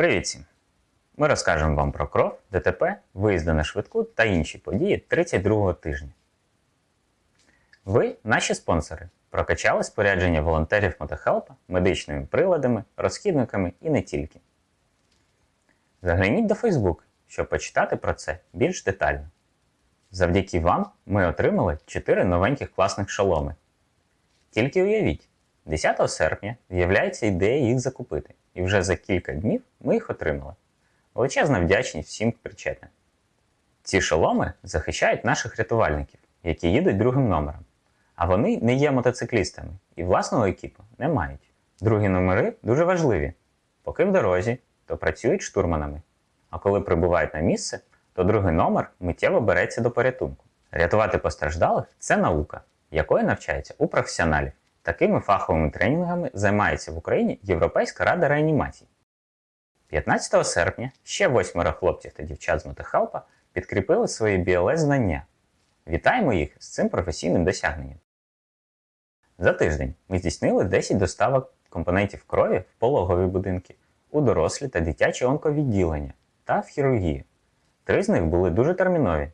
Привіт всім! Ми розкажемо вам про кров, ДТП, виїзди на швидку та інші події 32-го тижня. Ви, наші спонсори, прокачали спорядження волонтерів мотохелпа медичними приладами, розхідниками і не тільки. Загляніть до Facebook, щоб почитати про це більш детально. Завдяки вам ми отримали 4 новеньких класних шоломи. Тільки уявіть, 10 серпня з'являється ідея їх закупити, і вже за кілька днів ми їх отримали. Величезна вдячність всім причетним. Ці шоломи захищають наших рятувальників, які їдуть другим номером. А вони не є мотоциклістами і власного екіпу не мають. Другі номери дуже важливі. Поки в дорозі, то працюють штурманами. А коли прибувають на місце, то другий номер миттєво береться до порятунку. Рятувати постраждалих це наука, якої навчається у професіоналів. Такими фаховими тренінгами займається в Україні Європейська рада реанімації. 15 серпня ще восьмеро хлопців та дівчат з мотохелпа підкріпили свої біолез знання. Вітаємо їх з цим професійним досягненням. За тиждень ми здійснили 10 доставок компонентів крові в пологові будинки, у дорослі та дитячі онковідділення та в хірургію. Три з них були дуже термінові.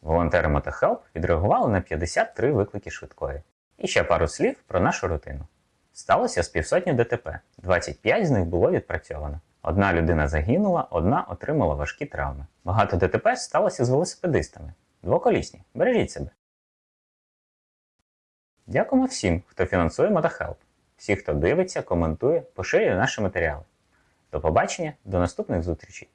Волонтери Мотохелп відреагували на 53 виклики швидкої. І ще пару слів про нашу рутину. Сталося з півсотні ДТП, 25 з них було відпрацьовано. Одна людина загинула, одна отримала важкі травми. Багато ДТП сталося з велосипедистами. Двоколісні. Бережіть себе. Дякуємо всім, хто фінансує Мотохелп, всі, хто дивиться, коментує, поширює наші матеріали. До побачення, до наступних зустрічей!